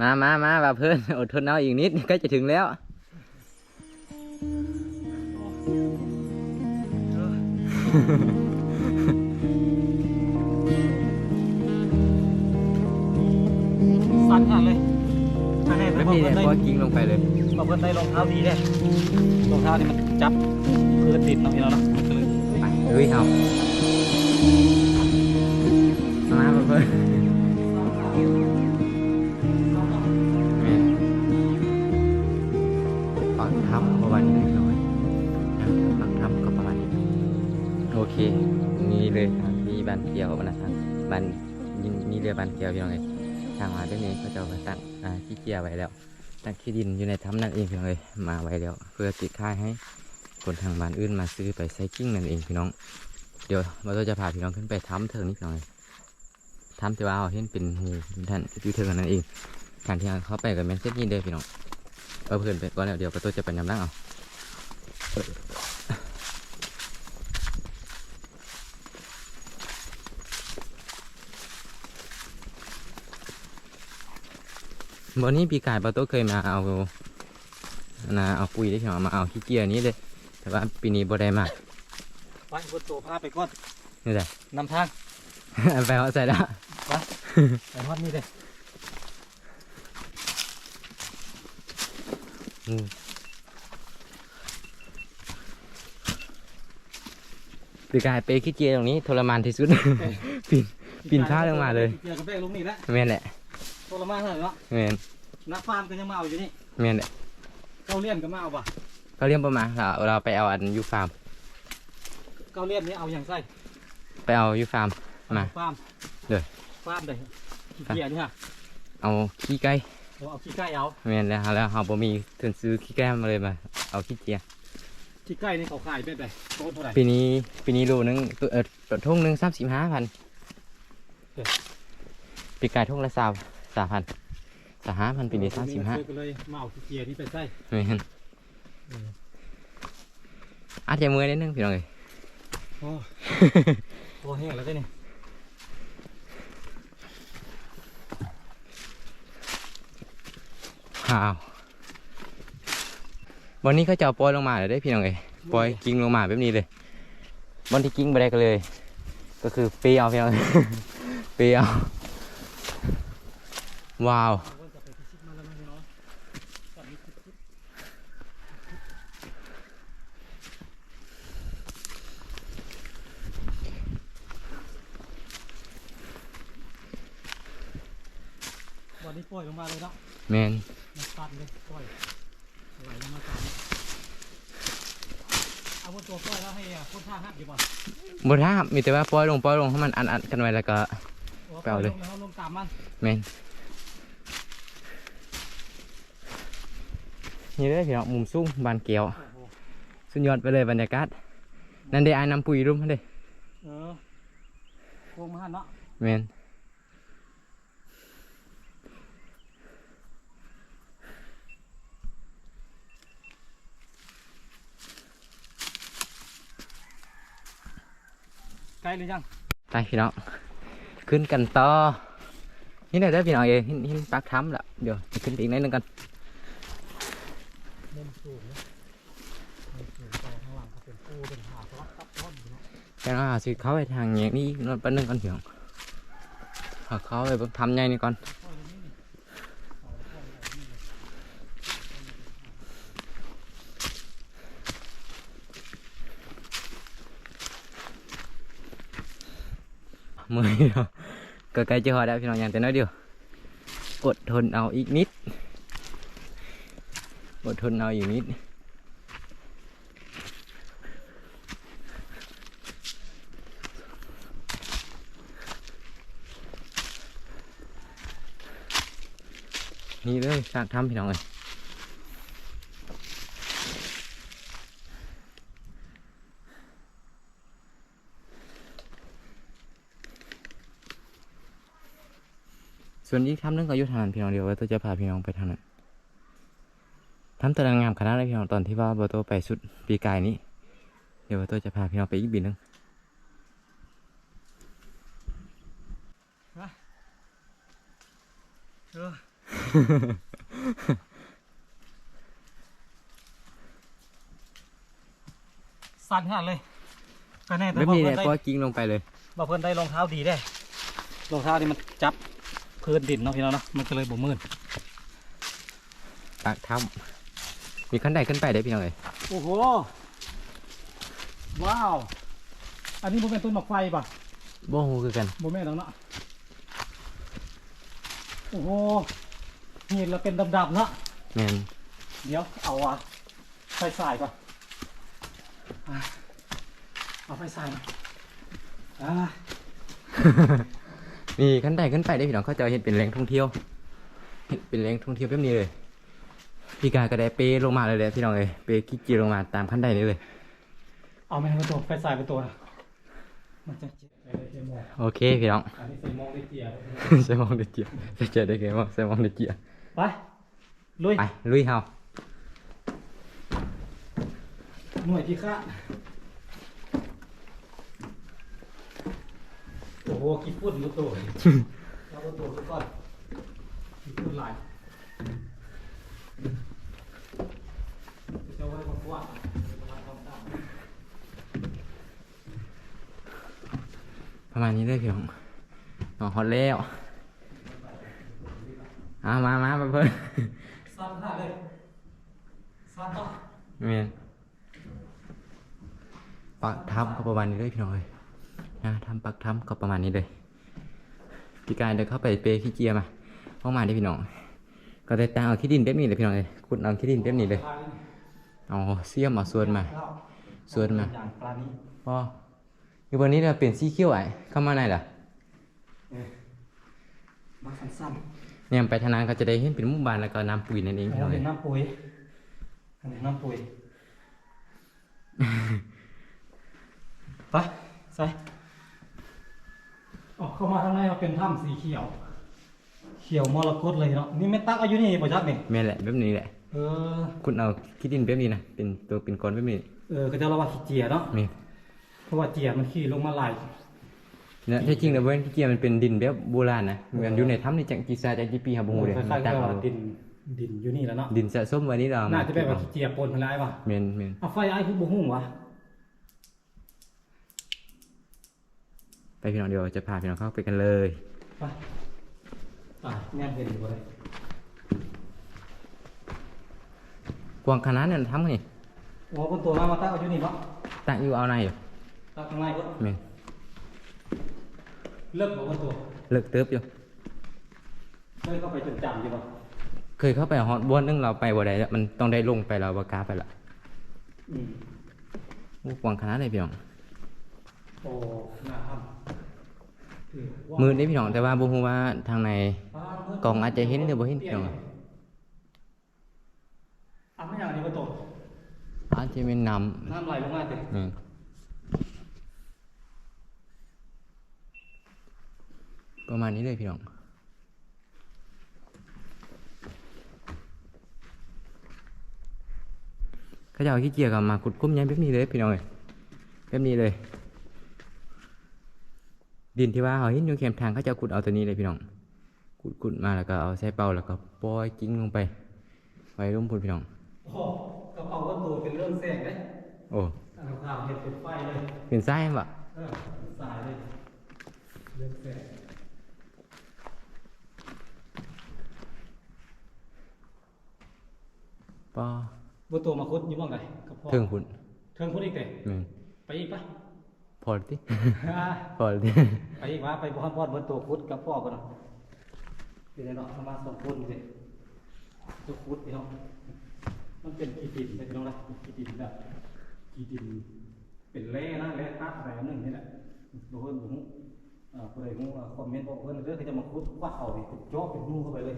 มามามาว่าเพื่อนอดทนเอาอีกนิดใกล้จะถึงแล้วสั่นขนาดเลยอันนี้ไม่บอกมีเพื่เลอยนเพได้ราะว่ากิ้งลงไปเลยบอกเพื่อนได้รองเท้าดีเนี่ยรองเท้านี่มันจับพื้นดินเนาะพี่น้องเนาะมันก็เลยไปลุยเอามาเพื่อน เค นี่เลยทางที่บ้านเกียวนะทางบ้านนี่เรือบ้านเกียวพี่น้องเลยทางมาเรื่องนี้เขาจะเอาตั้งที่เกียร์ไว้แล้วตั้งที่ดินอยู่ในถ้ำนั่นเองพี่น้องเลยมาไว้แล้ว เพื่อติดค่ายให้คนทางบ้านอื่นมาซื้อไปไซกิ้งนั่นเองพี่น้อง เดี๋ยวเราจะพาพี่น้องขึ้นไปถ้ำเถิงนิดหน่อยถ้ำที่ว่าเอาเห็นเป็นหูท่านอยู่เถิงนั่นเองการที่เขาไปกับแมนเซ็ตยินเด้อพี่น้องเอาเพื่อนไปก่อนแล้วเดี๋ยวประตูจะเป็นำนั่งเอา วันนี้ปีกายประตูเคยมาเอานะเอาปุ๋ยได้พี่น้องมาเอาขี้เกียจนี้เลย แต่ว่าปีนี้บ่ได้มาไปคนโตพาไปก่อนนี่แหละนำทางไปเอาใส่แล้วไปฮอดนี่เลยปีกายเปขี้เกียจตรงนี้ทรมานที่สุดปีนปีนผ้าลงมาเลยเกี่ยวกับแบกลงนี่แหละแม่นแหละ ทรมานเท่าไหร่เนาะแม่นนักฟาร์มก็ยังมาเอาอยู่นี่แม่นแหละเกาเลียนก็มาเอาป่ะเขาเรียกประมาณเราเราไปเอาอันยูฟาร์ม เกาเลียนนี่เอาอย่างไส้ไปเอายูฟาร์ม มา ฟาร์มเด้อ ฟาร์มเลยขี้เกียจนี่ฮะเอาขี้ไก่เอาเอาขี้ไก่เอาแม่นแล้วแล้วเราบ่มีทุนซื้อขี้ไก่มาเลยมา เอาขี้เกียจขี้ไก่นี่เขาขายเป็นไงโต้นเท่าไหร่ปีนี้ปีนี้โลนึงตัวเออตัวทุ่งหนึงสามสิบห้าพันเด้อปีกายทุ่งละสาม สามพันสามห้าพันปีนี้สามสิบห้าก็เลยมาเอาขี้เกียจนี่ไปใส่แม่นอาจจะมือนิดนึงพี่น้องเอ้ยโอ้โหแห้งแล้วได้นี่อ้าววันนี้เขาจะเอาปล่อยลงมาเลยได้อพี่น้องเอ้ยปล่อยกิ้งลงมาแบบนี้เลยวันที่กิ้งไปได้ก็เลย ก็คือเปียวพี่น้องเปียวว้า วว่าจะไปพิชิตมันแล้วนะพี่น้องตอนนี้พิชิตวันนี้ปล่อยลงมาเลยเนาะแมนมันตันเลยปล่อยไหลลงมาตามเอาบนตัวปล่อยแล้วให้อะคนท่าหักอยู่บ่บนท่ามีแต่ว่าปล่อยลงปล่อยลงให้มันอันอันกันไว้แล้วก็ ไปเอาเลยปแล้วลงตามมันแมน นี่เลยพี่น้องมุมสูงบานเกียวโอ้โหสุดยอดไปเลยบรรยากาศนั่นได้อายน้ำปุ๋ยรุ่มให้เด้เออโค้งมาหันเนาะแมนใกล้หรือยังไปพี่น้องขึ้นกันต่อนี่ไหนได้อพี่น้องเองหินหินปักถ้ำละเดี๋ยวจะขึ้นไปอีกนิดนึงกัน เล่นสูงนะเล่นสูงต่อข้างหลังก็เป็นปูเป็นหาสลับซับซ้อนอยู่เนาะ แค่นั้น สิเขาไปทางอย่างนี้นอนแป๊บนึงก่อนพี่น้องเอาเขาไปทำใหญ่นี่ก่อนปล่อยตรงนี้นี่เอาปล่อยแบบนี้เลยมือเดียวก็ใกล้จะหอดแล้วพี่น้องอย่างแต่น้อยเดียวอดทนเอาอีกนิดอดทนเอาอีกนิด นี่เลยสร้างทำพี่น้องเลยส่วนอีกทำนึงก็อยู่ทางนั้นพี่น้องเดียวว่าตัวจะพาพี่น้องไปทางนั้นทำตารางงามขนาดเลยพี่น้องตอนที่ว่าบอร์โตไปสุดปีกายนี้ เดี๋ยวเบอร์โตจะพาพี่น้องไปอีกบินนึงเออ สั่นขนาดเลยก็แน่แต่แบบว่านี้แหเพิ่ละนได้เพราะว่ากิ้งลงไปเลย ว่าเพิ่นได้รองเท้าดีได้รองเท้านี่มันจับพื้นดินเนาะพี่น้องเนาะมันก็เลยบ่มืดปากถ้ำมีขั้นใดขึ้นไปได้พี่น้องเอ้ยโอ้โหว้าว อันนี้บ่เป็นต้นหมากไฟป่ะบ่ฮู้คือกันบ่แม่นแล้วเนาะโอ้โหเห็นแล้วเป็นดำๆเนาะ แม่นเดี๋ยวเอาอะไฟสายก่อนอะ เอาไฟสายมาอ่ามีขั้นใดขึ้นไปได้พี่น้องเขาจะเห็นเป็นแหล่งท่องเที่ยวเห็นเป็นแหล่งท่องเที่ยวแบบนี้เลยพี่กายก็ได้เปลงมาเลยเลยพี่น้องเอ้ยเปกิ๊กจีลงมาตามขั้นใดนี้เลย เอาแม่เป็นตัวไฟสายเป็นตัวนะมันจะเจ็บไปเลยเจมองโอเคพี่น้องอันนี้ใส่มองได้เจียใส่มองเดเจียใส่เจอได้ไงบ้างใส่มองเดเจียไปลุยไปลุยเฮา หน่วยพิฆาตโอ้โหกี่ฝุ่นรู้ตัวเราเอาตัวก่อนกี่ฝุ่นหลายจะไว้มากว่าประมาณนี้เลยพี่น้องน้องฮอตแล้วเอามามามาเพิ่นสั้นขนาดเลยสั้นต่อเมียน ปักทำก็ประมาณนี้เลยพี่น้องเลยนะทำปักทำก็ประมาณนี้เลยพี่กายเดินเข้าไปเปขี้เจียมาห้องมาได้พี่น้อง ก็ได้ตั้งเอาขี้ดินแบบนี้เลยพี่น้องเลยขุดเอาขี้ดินแบบนี้เลยเอาเสียมเอาส่วนมาส่วนมาอย่างปลานี้พออยู่บนนี้เราเปลี่ยนสีเขียวไอ้เข้ามาไหนล่ะมาสั้นเนี่ยไปทางนั้นก็จะได้เห็นเป็นหมู่บ้านแล้วก็น้ำปุ๋ยนั่นเองๆพี่น้องเป็เลยนน้ำปุ๋ยอันนี้น้ำปุ๋ย ไปใส่ออกเข้ามาข้างในมันเป็นถ้ำสีเขียว เขียวมรกตเลยเนาะนี่ไม่ตักอายุนี่ป่ะจักนี่แม่นแหละแบบนี้แหละ เออคุณเอาขี้ดินแบบนี้นะเป็นตัวเป็นก้อนแบบนี้เออก็จะเราว่าขี้เจียเนาะนี่เพราะว่าเจียมันขี้ลงมาหลายเนี่ยที่จริงแล้วเว้นขี้เกียจมันเป็นดินแบบโบราณนะมันอยู่ในถ้ำนี่จังกี่ซาจังกี่ปีครับบูเลยคล้ายๆตักับกว่าเอาดินดินอยู่นี่แล้วเนาะดินสะสมไวันนี้เราน่ามาจะเป็นว่าขี้เจียปนพลายป่ะเมนเมนเอาไฟไอ้คือบุหุ้งวะ ไปพี่น้องเดียวจะพาพี่น้องเข้าไปกันเลยไปอะแง่เห็นอยู่บ่เลยกวางขนาดนั้นทำไงโอ้คนตัวมามาตักเอาอยู่นี่เนาะตั้งอยู่เอาในอยู่ตักข้างในก็เมนเลิกบอกคนตัวเลิกเติบอยู่เลิกเข้าไปจนจำอยู่ป่ะเคยเข้าไปฮอตบวนนึงเราไปบ่ได้แล้วมันต้องได้ลงไปเราบกล้าไปละอืมโอ้กวางขนาดเลยพี่น้องโอ้น่า ทำคือว่ามือนี่พี่น้องแต่ว่าบ่ฮู้ว่าทางในอ่ามืดกล่องอาจจะเห็นหรือบ่เห็นพี่น้องอะไม่อย่างนี้ประตูอาจจะเป็นน้น้ำไหลลงมาเต็มำนี่ประมาณนี้เลยพี่น้องเขาจะเอาขี้เกียจกับมาขุดกุ้มย้ายแบบนี้เลยพี่น้องเอ้ยแบบนี้เลย ดินที่ว่าเขาเห็นอยู่เข็มทางเขาจะเอาขุดเอาตัวนี้เลยพี่น้องขุดขุดมาแล้วก็เอาใส่เป่าแล้วก็ปล่อยกิ้งลงไปไว้ร่มพุ่นพี่น้องโอ้กระเป๋าประตูเป็นเรื่องแสงเลยโอ้อันข่าวเห็นเป็นไฟเลยเป็นไส้ปะเออสายเลยเรื่องแสงปอประตูมาคุดอยู่บ้างไงกับพ่อเทิงพุ่นเทิงคุดอีกเด้แม่นไปอีกปะ พอติอ่าพอติไปอีกวะไปบ้านพ่อเบิดตัวคุดกับพ่อกันเนาะเป็นไงเนาะประมาณสองคนสิตัวคุดพี่น้องมันเป็นกีดินนะพี่น้องนะกีดินแบบกีดินเป็นแร่นะแร่ตัดอะไรอันหนึ่งนี่แหละบ่เพิ่นบ่ฮู้อ่าผู้ใดฮู้อ่าคอมเมนต์บอกเพิ่นเด้อเขาจะมาคุดวัดเอานี่จ่อเป็นหูเข้าไปเลย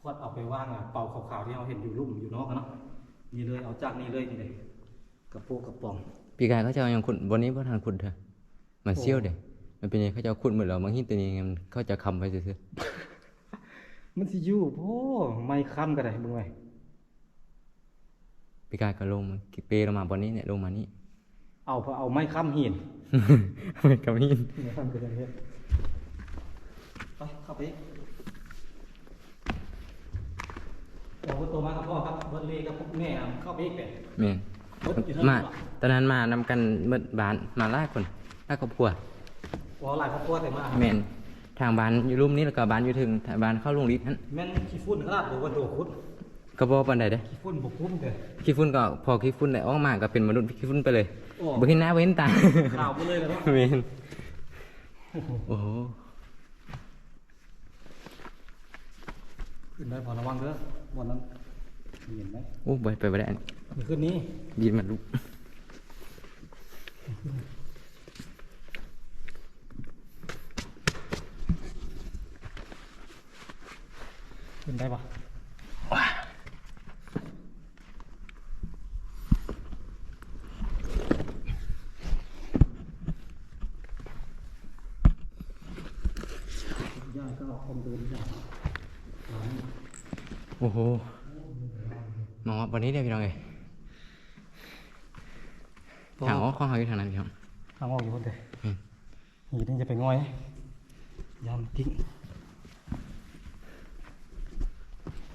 ควัดเอาไปว่างอะเป่าขาวๆที่เราเห็นอยู่ลุ่มอยู่นอกอะเนาะนี่เลยเอาจากนี่เลยนี่เลย กระปูกระป๋องปีกายเขาจะยังขุดวันนี้พ่อทานขุดเถอะมันเซี่ยวเด็มันเป็นยังเขาจะขุดเหมือนเราบางทีตัวนี้มันเขาจะคำไปซื้อมันสิอยู่พ่อไม่คำก็ได้มึงไงปีกายก็ลงเปลงมาวันนี้เนี่ยลงมานี่เอาพอเอาไม่คำหินไม่คำหินไม้ค้ำกันเลไปเข้าไปโอ้ตัวมาครับพ่อครับบนเร์ดเล่กับแม่เข้าไปอีกไป็นแม่ นเบิร์ดอยู่เท่าไหมาร่วะตอนนั้นมานำกันเบิดบ้านมาหลายคนหลายครอบครัววอลหลายครอบครัวแต่มาแม่นทางบ้านอยู่รุ่มนี้แล้วก็บ้านอยู่ถึงทางบ้านเข้าโรงเรียนนั้นแม่นขี้ฝุ่นขนาดหรือว่าตัวคุดก็บ่ปานใดเด้ขี้ฝุ่นบุกคุ้มเด้อขี้ฝุ่นก็พอขี้ฝุ่นได้ออกมาก็เป็นมนุษย์ขี้ฝุ่นไปเลยโอ้บ่เห็นหน้าบ่เห็นตาข่าวไปเลยแล้วเนาะแม่นโอ้โหขึ้นได้พอระวังเด้อวันนั้น เห็นไหมโอ้บ่ไปบ่ได้อันมีขึ้นนี้ยินมันลุกขึ้นได้ปะย่าก็เอาคอมเดินย่าโอ้โห มองว่าวันนี้เด้อพี่น้องเอ้ยทางออกของเฮาอยู่ทางนั้นพี่น้องทางออกอยู่คนเดียวอืมหีนี่จะไปง่อยยามทิ้ง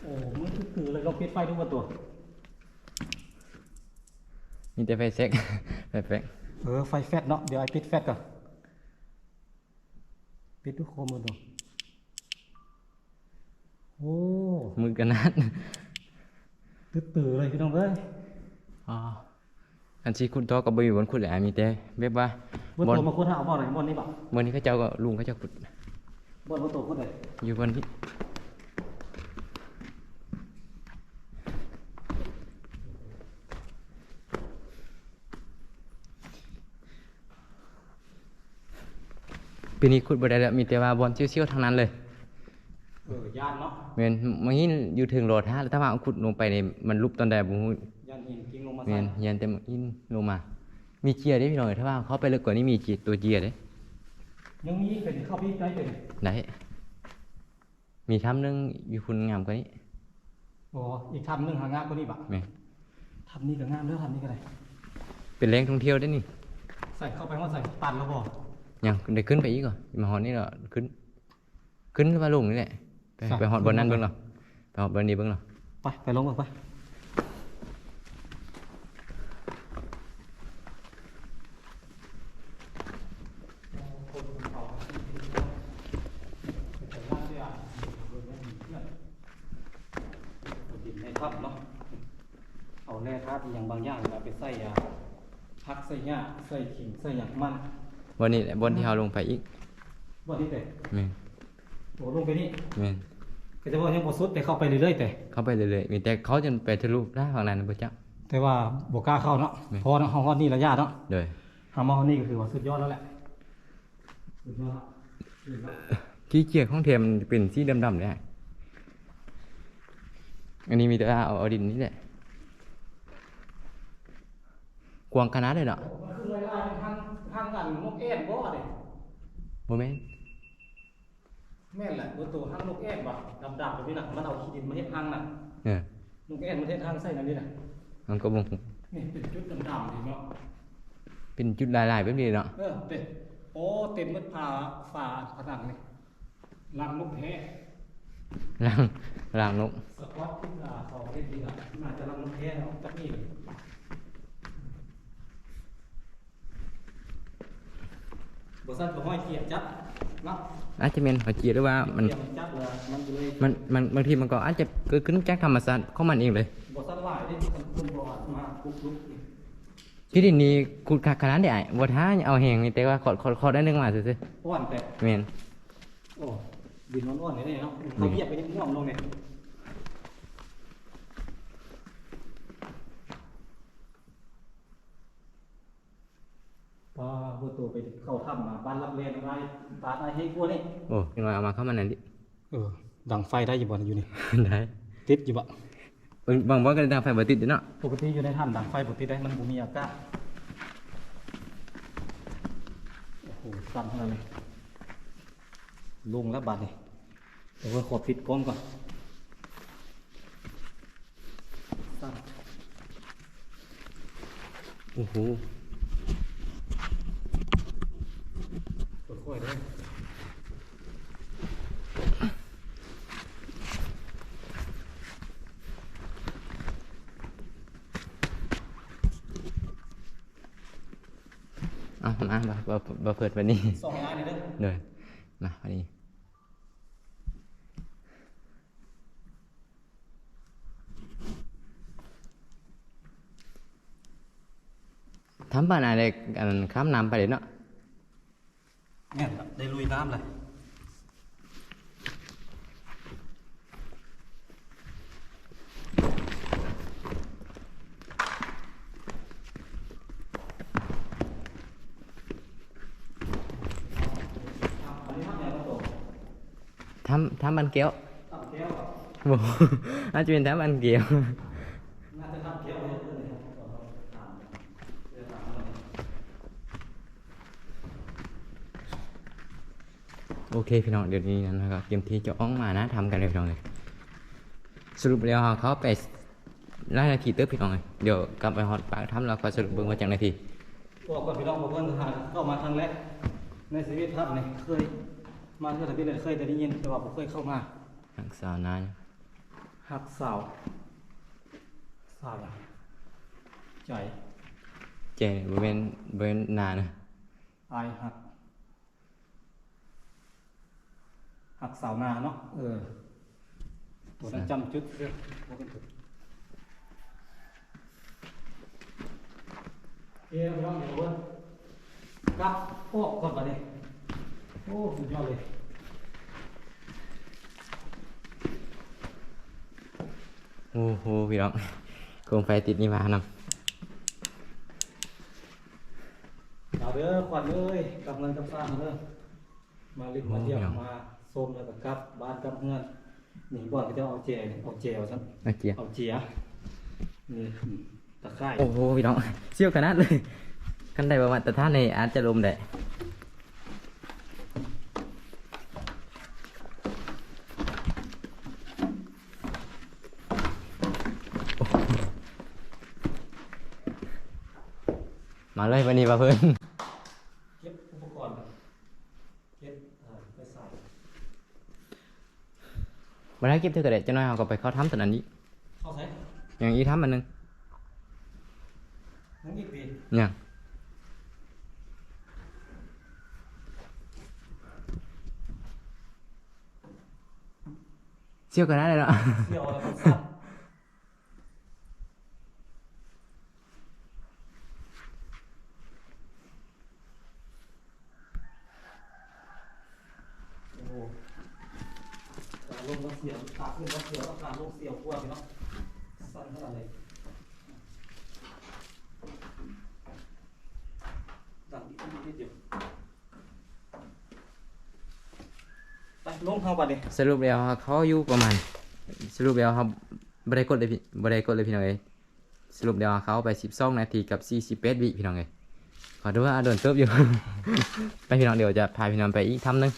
โอ้มันคือๆเลยเราปิดไฟทุกประตูมีแต่ไฟแซกไฟแฟกเออไฟแฟตเนาะเดี๋ยวไอปิดแฟตก่อนปิดทุกโคมมือดูโอ้มือกันนัด ตื้อตื่อเลยพี่น้องเอ้ยอ๋ออันที่คุณตัวก็บ่อยู่บนคุณแหละมีแต่แบบว่าบนบนตัวมาคุณหาบ่อไหนบ่อนนี้บ่บนนี้เขาเจ้าก็ลุงเขาเจ้าขุดบ่อนบนตัวคุณไหนอยู่บนนี้ปีนี้ขุดบ่ได้แล้วมีแต่ว่าบอลเชี่ยวๆทั้งนั้นเลย เออย่านเนาะแม่นเมื่อกี้อยู่ถึงโลท่าแล้วถ้าว่าเอาขุดลงไปนี่มันลุบตอนใดบ่ฮู้ย่านหินกิ้งลงมาแม่ใส่นยันแต่เมื่อกี้ลงมา มีเจียเด้พี่น้องถ้าว่าเขาไปลึกกว่านี้มีจีตัวเจียเด้ยังมีเป็นเข้าพี่ได้เป็นได้มีถ้ำหนึงอยู่คุณงามกว่านี้โอ้อีกทำหนึงหางามกว่านี้บ่แม่นทำนี่ก็งามเด้อทำนี่ก็ได้เป็นแหล่งท่องเที่ยวได้นี่ใส่เข้าไปว่าใส่ตันแล้วบ่ยังได้ขึ้นไปอีกเหรอมาหอดนี่เหรอขึ้น ขึ้นมาลงนี่แหละ ไปไปหอดบนนั้นเบิ่งเหรอไปหอดบนนี้เบิ่งเหรอไปไปลงกันไปในทับเนาะเอาแร่ธาตุอหย่างบางอย่างมาไปใส่ยาพักใส่หญ้าใส่ขิงใส่หยังมันบนนี้แหละบนที่เราลงไปอีกบ่ที่แต่แม่นโอ้ลงไปนี่แม่น ก็จะว่ายังบ่สุดแต่เข้าไปเรื่อยๆแต่ เข้าไปเรื่อยๆมีแต่เขาจนไปทะลุได้ฝั่งนั้นบ่จักแต่ว่าบ่กล้าเข้าเนาะแม่ เพราะว่าเฮาฮอดนี่ระยะเนาะเลยเฮามาฮอดนี่ก็คือว่าสุดยอดแล้วแหละสุดยอดละสุดยอดละขี้เกียจของเทียมมันเป็นสีดำๆเนี่ยอันนี้มีแต่ว่าเอาเอาดินนี่แหละกวางขนาดเลยเนาะมันคือลายๆทางทางกันนกแอ่นบ่เด้บ่แม่น แม่นแหละตัวตัวทางนกแอ่นบ่ดำๆแบบนี้น่ะมันเอาขี้ดินมาเฮ็ดทางน่ะเออนกแอ่นมันเฮ็ดทางใส่นั่นนี่น่ะมันก็บ่นี่เป็นจุดดำๆนี่เนาะเป็นจุดลายๆแบบนี้เนาะเออเต็มโอ้เต็มหมดผาฝาผนังนี่ลังนกแท้ล่างล่างนกสควอตที่อ่าสองเล่นดีอะน่าจะลังนกแท้เนาะจักนี่เลยบ่ซั่นก็ห้อยเกียร์จับเนาะ อาจจะเป็นหัวเจียหรือว่ามันเกียร์มันจับเลยมันเลยมันมันบางทีมันก็อาจจะเกิดขึ้นจากธรรมชาติของมันเองเลยบ่ซั่นหลายได้คนคนบ่อาจมาปุ๊บปุ๊บที่ดินนี้ขุดคักขนาดได้บ่ท้าเอาแหงนี่แต่ว่าขอขอขอได้นึงมาซื่ออ้วนแต่ๆแม่นโอ้ดินอ้วนๆนี่เนาะเขาเหยียบไปนี่ม่วงลงเนี่ย พอผู้ตัวไปเข้าถ้ำมาบ้านรับเรียนอะไรตาดอะไรให้กลัวนี่โอ้ยังไงเอามาเข้ามานั่นดิเออดังไฟได้อยู่บ่อยู่นี่ ได้ติดอยู่บ่บางบางบ่ก็ทางไฟบ่ติดเด้อเนาะปกติอยู่ในถ้ำดังไฟปกติได้มันบ่มีอากาศโอ้โหสั่นขนาดเลยลงแล้วบัดนี่เดี๋ยวว่าขอปิดกล้องก่อนสั่นโอ้โห กล้วยด้วยเอามาบ่บ่เปิดวันนี้สองล้านนี่เด้อเดินมาวันนี้ทำบ้านอะไรกันคำนำไปเลยเนาะ เนี่ยได้ลุยน้ำเลยอันนี้ โอเคพี่น้องเดี๋ยวนี้นะครับเตรียมที่จะอ้องมานะทำกันเลยพี่น้องเลยสรุปแล้วเขาไปไล่นาทีเติบพี่น้องเลยเดี๋ยวกลับไปฮอตปากทำแล้วก็สรุปเบิ่งว่าจังนาทีบอกกับพี่น้องบอกเพื่อนหาเข้ามาครั้งแรกในชีวิตครับเนี่ยเคยมาเที่ยวทะเบียนเลยเคยแต่ได้ยินแต่ว่าผมเคยเข้ามาทักษานานหักสาวสาวอะใจเจนบริเวณบริเวณนานนะอายหัก หักสาวนาเนาะเออตัวนั้นจำจุดเรื่องบอกกันถูกเอ้ยพี่น้องเดี๋ยวเพื่อนกลับพวกก่อนมาเนี่ยโอ้สุดยอดเลยโอ้โหพี่น้องโคมไฟติดนี่มานำเอาเด้อขวัญเอ้ยกำลังกำสร้างเด้อมาลิบมาเที่ยวมา ชมแล้วก็กลับ บ้านกลับเงินนี่บ่อนก็จะเอาเจนี่เอาเจเอาซะเมื่อกี้เอาเจียนี่ตะไคร้โอ้โหพี่น้องเชี่ยวขนาดเลยกันได้ประมาณแต่ท่านในอาจจะลมได้มาเลยวันนี้มาเพิ่น เก็บอุปกรณ์เก็บเอ่อไปใส่ มาได้เก็บเท่าไหร่จะน้อยเอาก็ไปเข้าทำตอนนั้นนี้เข้าใส่อย่างอีทำมันหนึงนั่นอีกปีอย่างเชี่ยวขนาดเลยเนาะเที่ยวแล้วมันสั้นโอ้โห ตาลงก็เสียวตาขึ้นก็เสียวตาลงเสียวกว่าพี่เนาะสั้นขนาดเลยดังอีกนิดเดียวไปลงเข้าไปดิสรุปแล้วเขาอยู่ประมาณ สรุปแล้วครับบริกดเลยพี่บริกดเลยพี่น้องเอ้สรุปแล้วเขาไป12นาทีกับ41วิพี่น้องเอ้ขอดูว่าโดนเติบอยู่ ไปพี่น้องเดี๋ยวจะพาพี่น้องไปอีกทำหนึง